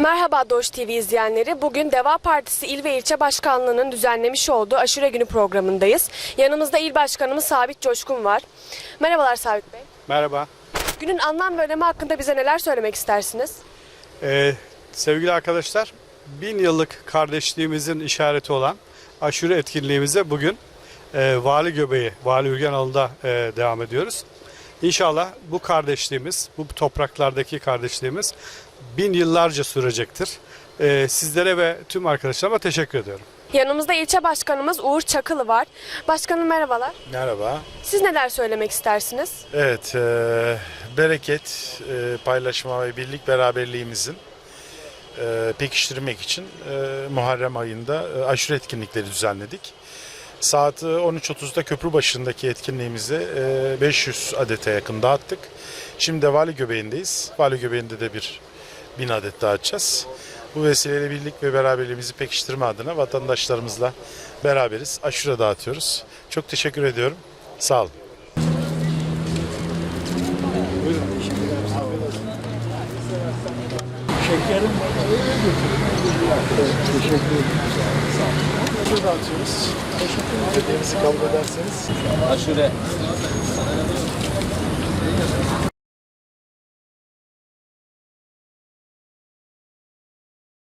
Merhaba Doğuş TV izleyenleri. Bugün Deva Partisi İl ve İlçe Başkanlığı'nın düzenlemiş olduğu Aşure Günü programındayız. Yanımızda İl Başkanımız Sabit Coşkun var. Merhabalar Sabit Bey. Merhaba. Günün anlam ve önemi hakkında bize neler söylemek istersiniz? Ee, sevgili arkadaşlar, bin yıllık kardeşliğimizin işareti olan aşure etkinliğimize bugün e, Vali Göbeği, Vali Ürgenoğlu'nda e, devam ediyoruz. İnşallah bu kardeşliğimiz, bu topraklardaki kardeşliğimiz bin yıllarca sürecektir. E, sizlere ve tüm arkadaşlarıma teşekkür ediyorum. Yanımızda ilçe başkanımız Uğur Çakılı var. Başkanım merhabalar. Merhaba. Siz neler söylemek istersiniz? Evet, e, bereket, e, paylaşma ve birlik beraberliğimizin e, pekiştirmek için e, Muharrem ayında e, aşure etkinlikleri düzenledik. Saat e, 13.30'da köprü başındaki etkinliğimizi e, 500 adete yakın dağıttık. Şimdi de Vali Göbeği'ndeyiz. Vali Göbeği'nde de bir bin adet dağıtacağız. Bu vesileyle birlik ve beraberliğimizi pekiştirme adına vatandaşlarımızla beraberiz. Aşure dağıtıyoruz. Çok teşekkür ediyorum. Sağ olun. Şurada atıyoruz. Dediğimizi kabul ederseniz. Aşure.